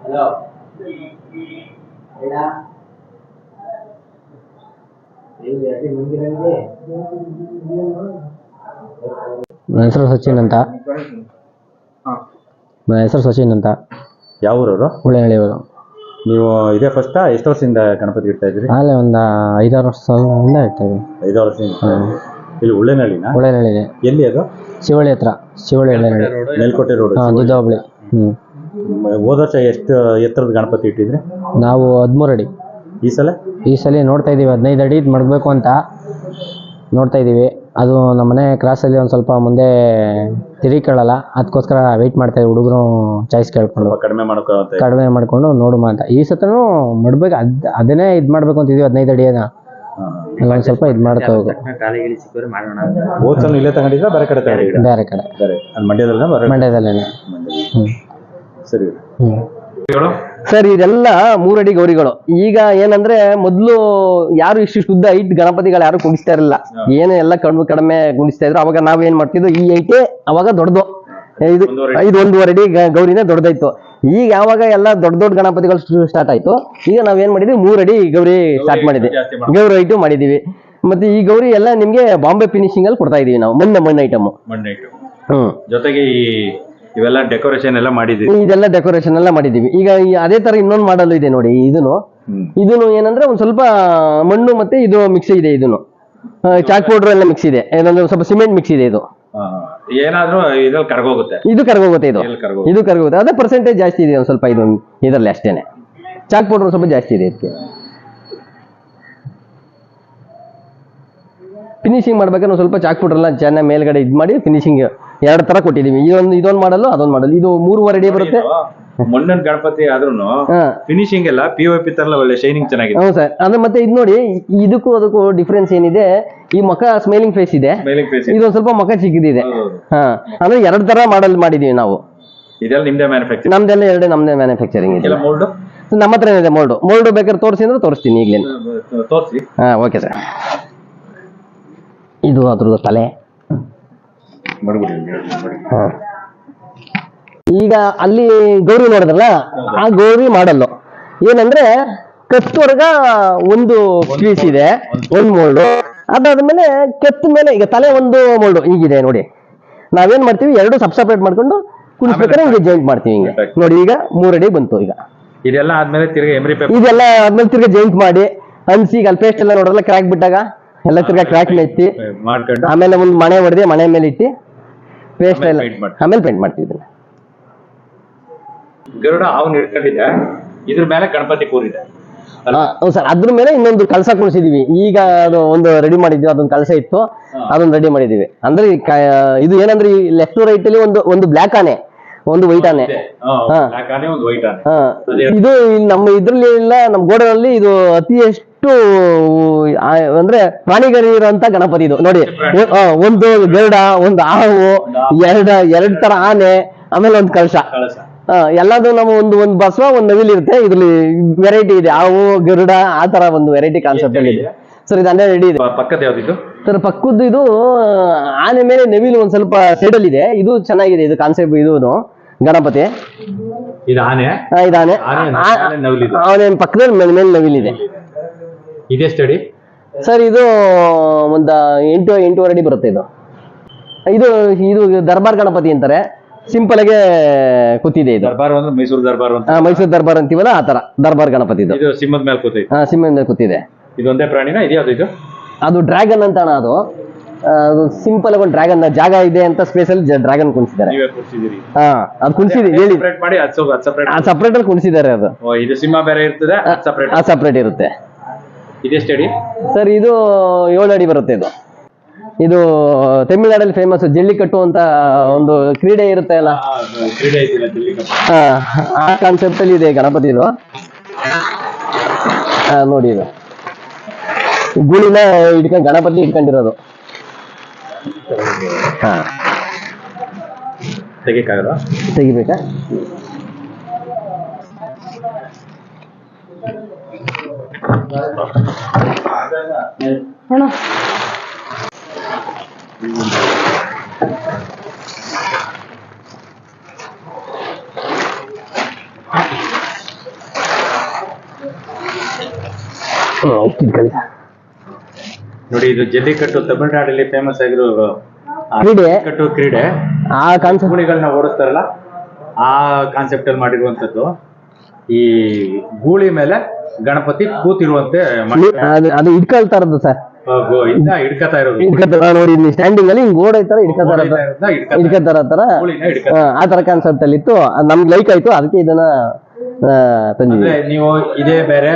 Hello ಹೇಳ ನನ್ನ ಹೆಸರು ಸಚಿನ್ ಅಂತ ನನ್ನ ಹೆಸರು ಸಚಿನ್ ಅಂತ ಯಾವ ಊರವರು ಉಳ್ಳೆಹಳ್ಳಿಯವರು ನೀವು ಇದೇ ಫಸ್ಟ್ ಎಷ್ಟು ವರ್ಷದಿಂದ ಗಣಪತಿ ಇಡ್ತಾ ಇದ್ರಿ ಆಗಲೇ ಒಂದು ಐದಾರು ವರ್ಷದಿಂದ ಇಟ್ಟಿದ್ವಿ ಐದು ವರ್ಷದಿಂದ? ಇಲ್ಲಿ ಉಳ್ಳೆನಹಳ್ಳಿನ ಉಳ್ಳೆಹಳ್ಳಿದೆ ಎಲ್ಲಿ ಅದು? ಶಿವಳ್ಳಿ ಹತ್ರ ಶಿವಳ್ಳಿ ಉಳ್ಳೆಹಳ್ಳಿ ಮೇಲ್ಕೋಟೆ ರೋಡ್. ಹಾಂ ಹ್ಮ್. ಹ್ಞೂ ಹೋದ ವರ್ಷ ಎಷ್ಟು ಎತ್ತರದ ಗಣಪತಿ ಇಟ್ಟಿದ್ರಿ? ನಾವು ಹದಿಮೂರು ಅಡಿ. ಈ ಸಲ? ಈ ಸಲ ನೋಡ್ತಾ ಇದ್ದೀವಿ ಹದಿನೈದು ಅಡಿ ಮಾಡಬೇಕು ಅಂತ. ನೋಡ್ತಾ ಇದ್ದೀವಿ ಅದು ನಮ್ಮ ಮನೆ ಕ್ರಾಸಲ್ಲಿ ಒಂದು ಸ್ವಲ್ಪ ಮುಂದೆ ತಿರುಗಿಕೊಳ್ಳಲ್ಲ ಅದಕ್ಕೋಸ್ಕರ ವೆಯ್ಟ್ ಮಾಡ್ತಾ ಇದ್ದೀವಿ ಹುಡುಗರು ಚಾಯ್ಸ್ ಕೇಳ್ಕೊಂಡು. ಕಡಿಮೆ ಮಾಡ್ಕೋ ಕಡಿಮೆ ಮಾಡಿಕೊಂಡು ನೋಡುಮ ಅಂತ ಈ ಸತನೂ ಮಡ್ಬೇಕು. ಅದ್ ಅದನ್ನೇ ಇದು ಮಾಡ್ಬೇಕು ಅಂತಿದ್ವಿ ಹದಿನೈದು ಅಡಿಯನ್ನ ಒಂದು ಸ್ವಲ್ಪ ಇದು ಮಾಡ್ತಾ ಹೋಗು. ಇಲ್ಲೇ ತಗೊಂಡಿದ್ರ? ಬೇರೆ ಕಡೆ ತಗೊಂಡಿದ್ರ? ಬೇರೆ ಕಡೆ. ಮಂಡ್ಯದಲ್ಲೇ ಮಂಡ್ಯದಲ್ಲೇನೆ? ಸರಿ. ಹ್ಞೂ ಸರ್ ಇದೆಲ್ಲ ಮೂರಡಿ ಗೌರಿಗಳು. ಈಗ ಏನಂದ್ರೆ ಮೊದಲು ಯಾರು ಇಷ್ಟು ಶುದ್ಧ ಐಟ್ ಗಣಪತಿಗಳು ಯಾರು ಕುಣಿಸ್ತಾ ಇರಲಿಲ್ಲ. ಏನು ಎಲ್ಲ ಕಡಿಮೆ ಕಡಿಮೆ ಗುಣಿಸ್ತಾ ಇದ್ರು ಅವಾಗ ನಾವ್ ಏನ್ ಮಾಡ್ತಿದ್ವು ಈ ಐಟೆ ಅವಾಗ ದೊಡ್ಡದು. ಇದು ಐದು ಒಂದೂವರೆ ಅಡಿ ಗೌರಿನೇ ದೊಡ್ಡದಾಯ್ತು. ಈಗ ಯಾವಾಗ ಎಲ್ಲ ದೊಡ್ಡ ದೊಡ್ಡ ಗಣಪತಿಗಳು ಸ್ಟಾರ್ಟ್ ಆಯ್ತು ಈಗ ನಾವ್ ಏನ್ ಮಾಡಿದ್ವಿ ಮೂರಡಿ ಗೌರಿ ಸ್ಟಾರ್ಟ್ ಮಾಡಿದ್ವಿ. ಗೌರಿ ಐಟು ಮಾಡಿದೀವಿ. ಮತ್ತೆ ಈ ಗೌರಿ ಎಲ್ಲ ನಿಮ್ಗೆ ಬಾಂಬೆ ಫಿನಿಶಿಂಗ್ ಅಲ್ಲಿ ಕೊಡ್ತಾ ಇದೀವಿ ನಾವು ಮಣ್ಣ ಮಣ್ಣು ಐಟಮ್ ಹ್ಮ್. ಜೊತೆಗೆ ಈ ಇವೆಲ್ಲ ಡೆಕೋರೇಷನ್ ಎಲ್ಲ ಮಾಡಿದ್ವಿ ಇದೆಲ್ಲ ಡೆಕೋರೇಷನ್ ಎಲ್ಲ ಮಾಡಿದೀವಿ ಈಗ ಈ ಅದೇ ತರ ಇನ್ನೊಂದು ಮಾಡಲ್ ಇದೆ ನೋಡಿ ಇದನ್ನು ಇದನ್ನು ಏನಂದ್ರೆ ಒಂದ್ ಸ್ವಲ್ಪ ಮಣ್ಣು ಮತ್ತೆ ಇದು ಮಿಕ್ಸ್ ಇದೆ ಇದನ್ನು ಚಾಕ್ ಪೌಡರ್ ಎಲ್ಲ ಮಿಕ್ಸ್ ಇದೆ. ಏನಂದ್ರೆ ಒಂದ್ ಸ್ವಲ್ಪ ಸಿಮೆಂಟ್ ಮಿಕ್ಸ್ ಇದೆ ಇದು. ಏನಾದ್ರು ಇದ್ರಲ್ಲಿ ಕರ್ಗೋಗುತ್ತೆ. ಇದು ಕರ್ಗೋಗುತ್ತೆ ಇದು. ಇದು ಕರ್ಗೋಗುತ್ತೆ. ಅದೇ ಪರ್ಸೆಂಟೇಜ್ ಜಾಸ್ತಿ ಇದೆ ಒಂದ್ ಸ್ವಲ್ಪ ಇದು ಇದರಲ್ಲಿ ಅಷ್ಟೇನೆ. ಚಾಕ್ ಪೌಡರ್ ಸ್ವಲ್ಪ ಜಾಸ್ತಿ ಇದೆ ಇದಕ್ಕೆ. ಫಿನಿಶಿಂಗ್ ಮಾಡ್ಬೇಕಾದ್ರೆ ಸ್ವಲ್ಪ ಚಾಕ್ ಪೌಡರ್ ಎಲ್ಲ ಚೆನ್ನಾಗಿ ಮೇಲ್ಗಡೆ ಇದು ಮಾಡಿ ಫಿನಿಶಿಂಗ್ ಎರಡು ತರ ಕೊಟ್ಟಿದೀವಿ. ಇದೊಂದು ಇದೊಂದು ಮಾಡಲು ಅದೊಂದು ಮಾಡಲು ಇದು ಮೂರುವರೆ ಅಡಿ ಬರುತ್ತೆ. ಮಣ್ಣಿನ ಗಣಪತಿ ಆದ್ರೂ ಫಿನಿಶಿಂಗ್ ಎಲ್ಲ ಪಿ ಒ ಪಿ ತರ ಒಳ್ಳೆ ಶೈನಿಂಗ್ ಚೆನ್ನಾಗಿದೆ ಹೌದು ಸರ್. ಅಂದ್ರೆ ಮತ್ತೆ ಇದು ನೋಡಿ ಇದಕ್ಕೂ ಅದಕ್ಕೂ ಡಿಫ್ರೆನ್ಸ್ ಏನಿದೆ ಈ ಮುಖ ಸ್ಮೈಲಿಂಗ್ ಫೇಸ್ ಇದೆ. ಇದೊಂದು ಸ್ವಲ್ಪ ಮುಖ ಚಿಕ್ಕದಿದೆ. ಹಾ. ಅಂದ್ರೆ ಎರಡ್ ತರ ಮಾಡಲ್ ಮಾಡಿದೀವಿ ನಾವು. ಇದೆಲ್ಲ ನಿಮ್ದೇ ಮ್ಯಾನುಫ್ಯಾಕ್ಚರ್ ನಮ್ದೆಲ್ಲ ಎರಡೇ ನಮ್ದೇ ಮ್ಯಾನುಫ್ಯಾಕ್ಚರಿಂಗ್ ಇದೆ. ಮೋಲ್ಡ್ ನಮ್ಮ ಹತ್ರ ಏನಿದೆ ಮೋಲ್ಡ್ ಮೋಲ್ಡ್ ಬೇಕಾದ್ರೆ ತೋರಿಸಿ ಅಂದ್ರೆ ತೋರಿಸ್ತೀನಿ ಈಗಲೇ. ತೋರಿಸಿ. ಹಾ ಓಕೆ ಸರ್. ಇದು ಅದ್ರದ್ದು ತಲೆ. ಹಾ. ಈಗ ಅಲ್ಲಿ ಗೌರಿ ನೋಡಿದ್ರಲ್ಲ ಆ ಗೌರಿ ಮಾಡಲ್ಲು. ಏನಂದ್ರೆ ಕತ್ತುವರ್ಗ ಒಂದು ಪೀಸ್ ಇದೆ ಒಂದು ಮೋಲ್ಡು ಅದಾದ್ಮೇಲೆ ಕೆತ್ತ ಮೇಲೆ ಈಗ ತಲೆ ಒಂದು ಮೋಲ್ಡು ಈಗಿದೆ ನೋಡಿ. ನಾವೇನ್ ಮಾಡ್ತೀವಿ ಎರಡು ಸಬ್ ಸಪ್ರೇಟ್ ಮಾಡ್ಕೊಂಡು ಕುಣಿಸ್ಬೇಕಾದ್ರೆ ಹಿಂಗೆ ಜಾಯಿಂಟ್ ಮಾಡ್ತೀವಿ ಹಿಂಗೆ. ನೋಡಿ ಈಗ ಮೂರಡಿ ಬಂತು ಈಗ. ಇದೆಲ್ಲ ಆದ್ಮೇಲೆ ತಿರ್ಗಿ ಎಮ್ರಿ ಪೇಪರ್ ಇದೆಲ್ಲ ಆದ್ಮೇಲೆ ತಿರ್ಗ ಜಾಯಿಂಟ್ ಮಾಡಿ ಅನ್ಸಿ ಈಗ ಅಲ್ಲಿ ಪೇಸ್ಟ್ ಎಲ್ಲ ನೋಡಲ್ಲ ಕ್ರ್ಯಾಕ್ ಬಿಟ್ಟಾಗ ಎಲ್ಲ ತಿರ್ಗಾ ಕ್ರ್ಯಾಕ್ ಎತ್ತಿ ಮಾಡ್ಕೊಂಡು. ಆಮೇಲೆ ಒಂದು ಮನೆ ಹೊಡೆದಿ ಮನೆ ಮೇಲೆ ಇಟ್ಟು ಪೇಸ್ಟ್ ಆಮೇಲೆ ಎಲ್ಲ paint ಮಾಡ್ತೀವಿ. ಆಮೇಲೆ ಪೇಂಟ್ ಮಾಡ್ತೀವಿ ಇದನ್ನ ಗರುಡ ಅವನ್ ಹಿಡ್ಕೊಂಡಿದ್ದೆ ಇದ್ರ ಮೇಲೆ ಗಣಪತಿ ಕೂರಿದೆ. ಹೌದು ಸರ್. ಅದ್ರ ಮೇಲೆ ಇನ್ನೊಂದು ಕಳಸ ಕುಣಿಸಿದೀವಿ ಈಗ ಅದು ಒಂದು ರೆಡಿ ಮಾಡಿದ್ವಿ ಅದೊಂದು ಕಳಸ ಇತ್ತು. ಅದೊಂದು ರೆಡಿ ಮಾಡಿದೀವಿ. ಅಂದ್ರೆ ಈ ಕ- ಇದು ಏನಂದ್ರೆ ಈ ಲೆಫ್ಟ್ ರೈಟ್ ಅಲ್ಲಿ ಒಂದು ಒಂದು ಬ್ಲಾಕ್ ಆನೆ ಒಂದು ವೈಟ್ ಆನೆ. ಹಾ. ಬ್ಲಾಕ್ ಆನೆ ಒಂದು ವೈಟ್ ಆನೆ. ಹಾ, ಇದು ಇಲ್ಲಿ ನಮ್ಮ ಇದ್ರಲ್ಲಿ ಇಲ್ಲ ನಮ್ಮ ಗೋಡನಲ್ಲಿ ಇದು ಅತಿ ಹೆಚ್ಚು ಆ, ಅಂದ್ರೆ ಪ್ರಾಣಿಗಳು ಇರುವಂತ ಗಣಪತಿ ಇದು. ನೋಡಿ ಒಂದು ಗರುಡ ಒಂದು ಹಾವು ಎರಡ ಎರಡ್ ತರ ಆನೆ ಆಮೇಲೆ ಒಂದು ಕಳಶ. ಎಲ್ಲದೂ ನಮ್ಮ ಒಂದು ಒಂದು ಬಸವ ಒಂದು ನವಿಲ್ ಇರುತ್ತೆ. ಇದ್ರಲ್ಲಿ ವೆರೈಟಿ ಇದೆ. ಹಾವು ಗರುಡ ಆ ತರ ಒಂದು ವೆರೈಟಿ ಕಾನ್ಸೆಪ್ಟ್ ಅಲ್ಲಿ ಇದೆ. ಸರ್ ಇದು ಹನ್ನೆರಡು ರೆಡಿ ಇದೆ. ಪಕ್ಕದ ಯಾವ್ದಿದ್ದು ಸರ್ ಪಕ್ಕದ್ದು ಇದು ಆನೆ ಮೇಲೆ ನವಿಲು ಒಂದ್ ಸ್ವಲ್ಪ ಸೈಡ್ ಅಲ್ಲಿ ಇದೆ. ಇದು ಚೆನ್ನಾಗಿದೆ ಇದು ಕಾನ್ಸೆಪ್ಟ್ ಇದು ಗಣಪತಿ. ಇದು ಆನೆ? ಆ, ಇದು ಆನೆ. ಪಕ್ಕದಲ್ಲಿ ಮೇಲೆ ಮೇಲೆ ನವಿಲಿದೆ ಇದೆ. ಸ್ಟಡಿ ಸರ್ ಇದು ಒಂದು ಎಂಟು ಎಂಟೂವರೆ ಅಡಿ ಬರುತ್ತೆ ಇದು. ಇದು ಇದು ದರ್ಬಾರ್ ಗಣಪತಿ ಅಂತಾರೆ. ಸಿಂಪಲ್ ಆಗಿ ಕೂತಿದೆ ಇದು. ದರ್ಬಾರ್ ಅಂದ್ರೆ ಮೈಸೂರು ದರ್ಬಾರ್ ಅಂತ. ಆ, ಮೈಸೂರು ದರ್ಬಾರ್ ಅಂತೀವಲ್ಲ ಆ ತರ ದರ್ಬಾರ್ ಗಣಪತಿ ಇದು. ಇದು ಸಿಂಹದ ಮೇಲೆ ಕೂತೈತೆ. ಹಾ ಸಿಂಹದ ಮೇಲೆ ಕೂತಿದೆ. ಇದೊಂದೇ ಪ್ರಾಣಿನ ಇದ್ಯಾವ್ದು ಇದು? ಅದು ಡ್ರ್ಯಾಗನ್ ಅಂತ ಅಣ್ಣ ಅದು ಸಿಂಪಲ್ ಆಗಿ ಒಂದು ಡ್ರ್ಯಾಗನ್ ಜಾಗ ಇದೆ ಅಂತ ಸ್ಪೇಸ್ ಅಲ್ಲಿ ಡ್ರ್ಯಾಗನ್ ಕುಣಿಸಿದ್ದಾರೆ. ನೀವೇ ಕೂರ್ಸಿದಿರಿ ಹಾ ಅದು ಕುಣಿಸಿದೆ ಹೇಳಿ. ಸೆಪರೇಟ್ ಮಾಡಿ ಅದು ಸಪ್ರೇಟ್ ಅಲ್ಲಿ ಕುಣಿಸಿದ್ದಾರೆ ಅದು. ಇದು ಸಿಂಹ ಬೇರೆ ಇರ್ತದೆ ಸಪ್ರೇಟ್ ಇರುತ್ತೆ. ಇದೇ ಸ್ಟಡಿ? ಸರ್ ಇದು ಏಳು ಅಡಿ ಬರುತ್ತೆ ಇದು. ಇದು ತಮಿಳ್ನಾಡಲ್ಲಿ ಫೇಮಸ್ ಜಲ್ಲಿಕಟ್ಟು ಅಂತ ಒಂದು ಕ್ರೀಡೆ ಇರುತ್ತೆ ಅಲ್ಲ? ಕ್ರೀಡೆ. ಹಾ, ಆ ಕಾನ್ಸೆಪ್ಟ್ ಅಲ್ಲಿ ಇದೆ ಗಣಪತಿ ಇದು. ಹಾ, ನೋಡಿ ಇದು. ಗುಳಿನ ಇಟ್ಕೊಂಡು ಗಣಪತಿ ಇಟ್ಕೊಂಡಿರೋದು ಹಾ. ತೆಗಿಯಕ್ಕಾಗಲ್ಲ ತೆಗಿಬೇಕಾ? ಅಣ್ಣ. ನೋಡಿ ಇದು ಜಲ್ಲಿಕಟ್ಟು ತಮಿಳುನಾಡಲ್ಲಿ ಫೇಮಸ್ ಆಗಿರೋ ಕ್ರೀಡೆ. ಜಲ್ಲಿಕಟ್ಟು ಕ್ರೀಡೆ. ಆ ಕಾನ್ಸೆಪ್ಟ್ ಗೂಳಿಗಳನ್ನ ಓಡಿಸ್ತಾರಲ್ಲ ಆ ಕಾನ್ಸೆಪ್ಟ್ ಅಲ್ಲಿ ಮಾಡಿರುವಂತದ್ದು ಈ ಗೂಳಿ ಮೇಲೆ ಗಣಪತಿ ಕೂತಿರುವಂತೆ ಅದು ಅದು ಇಟ್ಕೊಳ್ತಾ ಇರೋದು ಸರ್. ಆ ಗೋ- ಇಂದ ಹಿಡ್ಕತಾ ಇರೋದು. ಇಟ್ಕೊತಾರ ನೋಡಿ ಸ್ಟ್ಯಾಂಡಿಂಗ್ ಅಲ್ಲಿ ಗೋಡೆ ತರ ಇಟ್ಕೊತಾರ ಇರೋದ್ನ ಹಿಡ್ಕತಾ- ಇಟ್ಕೊತಾರ ತರ. ಗೂಳಿನ ಹಿಡ್ಕತಾ ಆ, ತರ ಕಾನ್ಸೆಪ್ಟ್ ಅಲ್ಲಿ ಇತ್ತು. ಅದ್ ನಮ್ಗೆ ಲೈಕ್ ಆಯ್ತು. ಅದಕ್ಕೆ ಇದನ್ನ ಆ, ತಂದಿದ್ವಿ. ಅಂದ್ರೆ ನೀವು ಇದೇ ಬೇರೆ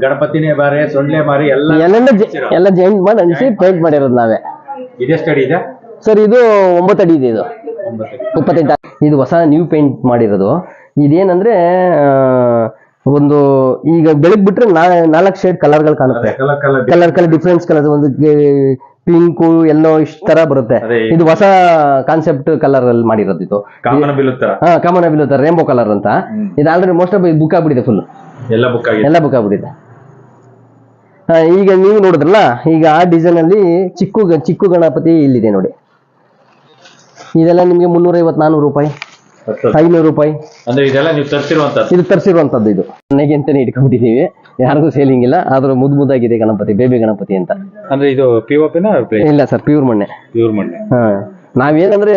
ಗಣಪತಿನೇ ಬೇರೆ ಸೊಳ್ಳೆ ಮಾರಿ ಎಲ್ಲ ಎಲ್ಲ ಎಲ್ಲ ಜಾಯಿಂಟ್ ಮಾಡಿ ಅನ್ಸಿ ಪೇಂಟ್ ಮಾಡಿರೋದು ನಾವೇ. ಇದೇ ಸ್ಟಡಿ ಇದೆ? ಸರ್ ಇದು ಒಂಬತ್ತು ಅಡಿ ಇದೆ ಇದು. ಒಂಬತ್ತು ಇಪ್ಪತ್ತೆಂಟು ಇದು ಹೊಸ ನ್ಯೂ ಪೇಂಟ್ ಮಾಡಿರೋದು. ಇದೇನಂದ್ರೆ ಆ, ಒಂದು ಈಗ ಬೆಳಗ್ ಬಿಟ್ರೆ ನಾಲ್ಕು ಶೇಡ್ ಕಲರ್ಗಳು ಕಾಣುತ್ತೆ. ಕಲರ್ ಕಲರ್ ಡಿಫ್ರೆನ್ಸ್ ಕಲರ್ ಒಂದು ಪಿಂಕು ಎಲ್ಲೋ ಇಷ್ಟ ತರ ಬರುತ್ತೆ. ಇದು ಹೊಸ ಕಾನ್ಸೆಪ್ಟ್ ಕಲರ್ ಅಲ್ಲಿ ಮಾಡಿರೋದು ಇದು. ಹಾ ಕಾಮನ್ ರೇಂಬೋ ಕಲರ್ ಅಂತ. ಇದು ಆಲ್ರೆಡಿ ಮೋಸ್ಟ್ ಆಫ್ ಬುಕ್ ಆಗ್ಬಿಟ್ಟಿದೆ ಫುಲ್ ಎಲ್ಲ ಬುಕ್ ಆಗಿದೆ. ಎಲ್ಲ ಬುಕ್ ಆಗ್ಬಿಟ್ಟಿದೆ. ಈಗ ನೀವು ನೋಡಿದ್ರಲ್ಲ ಈಗ ಆ ಡಿಸೈನ್ ಅಲ್ಲಿ ಚಿಕ್ಕು ಚಿಕ್ಕು ಗಣಪತಿ ಇಲ್ಲಿದೆ ನೋಡಿ. ಇದೆಲ್ಲ ನಿಮಗೆ ಮುನ್ನೂರ ಐವತ್ತು ನಾನೂರು ರೂಪಾಯಿ. ಐನೂರು ರೂಪಾಯಿ. ಅಂದ್ರೆ ಇದೆಲ್ಲ ನೀವು ತರ್ಸಿರುವಂತದ್ದು? ಇದು ತರಿಸಿರುವಂತದ್ದು ಇದು. ಮನೆಗೆ ಅಂತಾನೆ ಯಾರಿಗೂ ಸೇಲಿಂಗ್ ಇಲ್ಲ. ಆದ್ರೂ ಮುದ್ ಮುದ್ದಾಗಿದೆ ಗಣಪತಿ ಬೇಬಿ ಗಣಪತಿ ಅಂತ. ಅಂದ್ರೆ ಇದು ಪಿಒಪಿನ ಇಲ್ಲ ಸರ್ ಪ್ಯೂರ್ ಮಣ್ಣೆ. ಪ್ಯೂರ್ ಮಣ್ಣೆ. ಹಾ. ನಾವೇನಂದ್ರೆ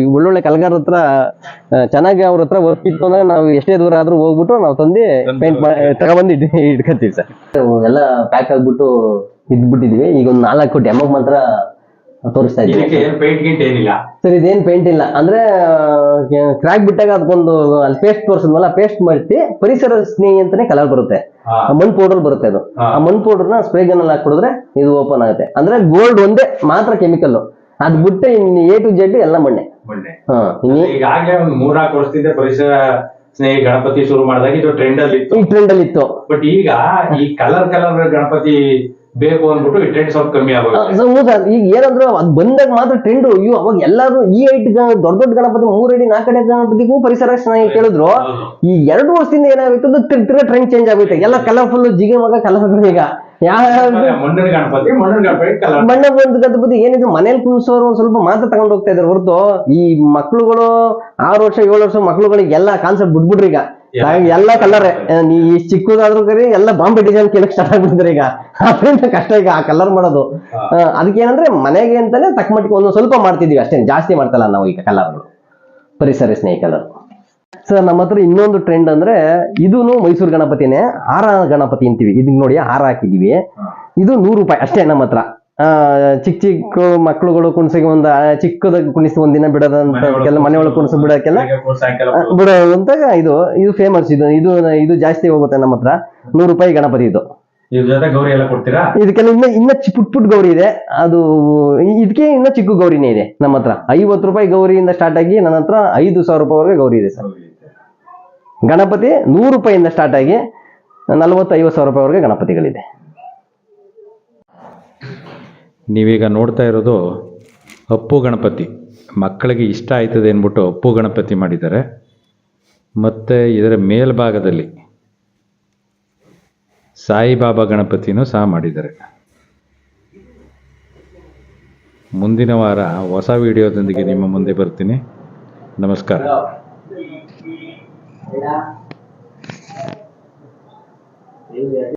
ಈ ಒಳ್ಳೊಳ್ಳೆ ಕಲಗಾರ ಹತ್ರ ಚೆನ್ನಾಗಿ ಅವ್ರ ಹತ್ರ ವರ್ಕ್ ಇತ್ತು ಅಂದ್ರೆ ನಾವು ಎಷ್ಟೇ ದೂರ ಆದ್ರೂ ಹೋಗ್ಬಿಟ್ಟು ನಾವು ತಂದು ಪೇಂಟ್ ತಗೊಂಡ್ ಇಡ್ ಇಟ್ಕೊತೀವಿ ಸರ್. ಎಲ್ಲ ಪ್ಯಾಕ್ ಆಗ್ಬಿಟ್ಟು ಇದ್ಬಿಟ್ಟಿದ್ವಿ. ಈಗ ಒಂದು ನಾಲ್ಕು ಡೆಮೋ ಮಾತ್ರ ತೋರಿಸ್ತಾ ಇದ್ದೀನಿ. ಇದಕ್ಕೆ ಏನ್ ಪೇಂಟ್ ಗಿಂಟ್ ಏನಿಲ್ಲ. ಸರ್ ಇದೇನ್ ಪೇಂಟ್ ಇಲ್ಲ. ಅಂದ್ರೆ ಕ್ರಾಕ್ ಬಿಟ್ಟಾಗ ಅದಕ್ಕೊಂದು ಅಲ್ಲಿ ಪೇಸ್ಟ್ ತೋರಿಸಿದ್ವಲ್ಲ ಪೇಸ್ಟ್ ಮರ್ತಿ ಪರಿಸರ ಸ್ನೇಹಿ ಅಂತಾನೆ ಕಲರ್ ಬರುತ್ತೆ. ಹಾ. ಆ ಮಣ್ ಪೌಡರ್ ಬರುತ್ತೆ ಅದು. ಆ ಮಣ್ ಪೌಡರ್ನ ಸ್ಪ್ರೇ ಗನ್ ಅಲ್ಲಿ ಹಾಕ್ಬಿಡಿದ್ರೆ ಇದು ಓಪನ್ ಆಗುತ್ತೆ. ಅಂದ್ರೆ ಗೋಲ್ಡ್ ಒಂದೇ ಮಾತ್ರ ಕೆಮಿಕಲ್ ಅದ್ ಬಿಟ್ಟೆ ಇನ್ ಎ ಟು ಜೆಡ್ ಎಲ್ಲ ಮಣ್ಣೆ. ಮಣ್ಣೆ. ಈಗಾಗಲೇ ಒಂದು ಮೂರ್ನಾಲ್ಕು ವರ್ಷದಿಂದ ಪರಿಸರ ಸ್ನೇಹಿ ಗಣಪತಿ ಶುರು ಮಾಡಿದಾಗ ಇದು ಟ್ರೆಂಡ್ ಅಲ್ಲಿ ಇತ್ತು. ಈ ಟ್ರೆಂಡ್ ಅಲ್ಲಿ ಇತ್ತು. ಬಟ್ ಈಗ ಈ ಕಲರ್ ಕಲರ್ ಗಣಪತಿ ಬೇಕು ಅಂದ್ಬಿಟ್ಟು ಈ ಟ್ರೆಂಡ್ ಸ್ವಲ್ಪ ಕಮ್ಮಿ ಆ, ಆಗೋದು ಸೊ ಈಗ ಏನಂದ್ರೆ ಅದ್ ಬಂದಾಗ ಮಾತ್ರ ಟ್ರೆಂಡ್ ಅಯ್ಯೋ ಅವಾಗ ಎಲ್ಲಾರು ಈ ಐಟ್ ದೊಡ್ಡ ದೊಡ್ಡ ಗಣಪತಿ ಮೂರ್ ಅಡಿ ನಾಲ್ಕು ಅಡಿ ಗಣಪತಿಗೂ ಪರಿಸರ ಚೆನ್ನಾಗಿ ಕೇಳಿದ್ರು ಈ ಎರಡು ವರ್ಷದಿಂದ ಏನಾಗುತ್ತೆ ತಿರ್ತಿರ ಟ್ರೆಂಡ್ ಚೇಂಜ್ ಆಗುತ್ತೆ ಎಲ್ಲ ಕಲರ್ಫುಲ್ ಜಿಗೆ ಮಗ ಕಲರ್ ಈಗ. ಮಣ್ಣ ಮಣ್ಣಿನ ಗಣಪತಿ ಮಣ್ಣಿನ ಗಣಪತಿ ಬಂದ ಏನಿದ್ರು ಮನೇಲಿ ಕುಣಿಸೋರು ಒಂದ್ ಸ್ವಲ್ಪ ಮಾತ್ರ ತಗೊಂಡ್ ಹೋಗ್ತಾ ಇದಾರೆ ಹೊರತು. ಈ ಮಕ್ಳುಗಳು ಆರು ವರ್ಷ ಏಳು ವರ್ಷ ಮಕ್ಳುಗಳಿಗೆ ಎಲ್ಲ ಕಾನ್ಸೆಪ್ಟ್ ಬಿಟ್ಬಿಡ್ರಿ ಈಗ. ನಾವ್ ಎಲ್ಲ ಕಲರ್ ನೀ ಚಿಕ್ಕದಾದ್ರು ಚಿಕ್ಕದಾದ್ರೂ ಕರಿ ಎಲ್ಲ ಬಾಂಬೆ ಡಿಸೈನ್ ಕೇಳಕ್ ಸ್ಟಾರ್ಟ್ ಆಗ್ಬಿಟ್ಟಿದ್ರೆ ಈಗ. ಅದರಿಂದ ಕಷ್ಟ ಈಗ ಆ ಕಲರ್ ಮಾಡೋದು. ಅದಕ್ಕೇನಂದ್ರೆ ಅದಕ್ಕೆ ಏನಂದ್ರೆ ಮನೆಗೆ ಅಂತಾನೆ ತಕ್ಕ ಮಟ್ಟಿಗೆ ಒಂದೊಂದ್ ಸ್ವಲ್ಪ ಮಾಡ್ತಿದೀವಿ ಅಷ್ಟೇ ಜಾಸ್ತಿ ಮಾಡ್ತಲ್ಲ ನಾವು ಈಗ ಕಲರ್ಗಳು ಪರಿಸರ ಸ್ನೇಹಿ ಕಲರ್ ಸರ್ ನಮ್ಮ ಹತ್ರ ಇನ್ನೊಂದು ಟ್ರೆಂಡ್ ಅಂದ್ರೆ ಇದೂನು ಮೈಸೂರು ಗಣಪತಿನೇ. ಹಾರ ಗಣಪತಿ ಅಂತೀವಿ. ಇದನ್ನ ನೋಡಿ ಹಾರ ಹಾಕಿದೀವಿ ಇದು ನೂರು ರೂಪಾಯಿ. ಅಷ್ಟೇ ನಮ್ಮ ಹತ್ರ. ಚಿಕ್ಕ ಚಿಕ್ಕ ಮಕ್ಳುಗಳು ಕುಣಿಸಿಗೆ ಒಂದು ಚಿಕ್ಕದಾಗಿ ಕುಣಿಸಿ ಒಂದಿನ ಬಿಡೋದಂತ ಮನೆ ಒಳಗೆ ಕುಣಿಸಿ ಬಿಡೋಕ್ಕೆಲ್ಲ ಬಿಡೋದಂತ ಇದು ಇದು ಫೇಮಸ್ ಇದು ಇದು ಇದು ಜಾಸ್ತಿ ಹೋಗುತ್ತೆ ನಮ್ಮ ಹತ್ರ. ನೂರು ರೂಪಾಯಿ ಗಣಪತಿ ಇದು. ಇದಕ್ಕೆಲ್ಲ ಇನ್ನ ಇನ್ನ ಪುಟ್ ಪುಟ್ ಗೌರಿ ಇದೆ. ಅದು ಇದಕ್ಕೆ ಇನ್ನ ಚಿಕ್ಕ ಗೌರಿನೇ ಇದೆ ನಮ್ಮ ಹತ್ರ. ಐವತ್ತು ರೂಪಾಯಿ ಗೌರಿಯಿಂದ ಸ್ಟಾರ್ಟ್ ಆಗಿ ನನ್ನ ಹತ್ರ ಐದು ಸಾವಿರ ರೂಪಾಯಿವರೆಗೆ ಗೌರಿ ಇದೆ ಸರ್. ಗಣಪತಿ ನೂರು ರೂಪಾಯಿಯಿಂದ ಸ್ಟಾರ್ಟ್ ಆಗಿ ನಲವತ್ತು ಐವತ್ತು ಸಾವಿರ ರೂಪಾಯಿವರೆಗೆ ಗಣಪತಿಗಳಿದೆ. ನೀವೀಗ ನೋಡ್ತಾ ಇರೋದು ಅಪ್ಪು ಗಣಪತಿ. ಮಕ್ಕಳಿಗೆ ಇಷ್ಟ ಆಯ್ತದೆ ಅಂದ್ಬಿಟ್ಟು ಅಪ್ಪು ಗಣಪತಿ ಮಾಡಿದ್ದಾರೆ. ಮತ್ತು ಇದರ ಮೇಲ್ಭಾಗದಲ್ಲಿ ಸಾಯಿಬಾಬಾ ಗಣಪತಿನೂ ಸಹ ಮಾಡಿದ್ದಾರೆ. ಮುಂದಿನ ವಾರ ಹೊಸ ವಿಡಿಯೋದೊಂದಿಗೆ ನಿಮ್ಮ ಮುಂದೆ ಬರ್ತೀನಿ. ನಮಸ್ಕಾರ.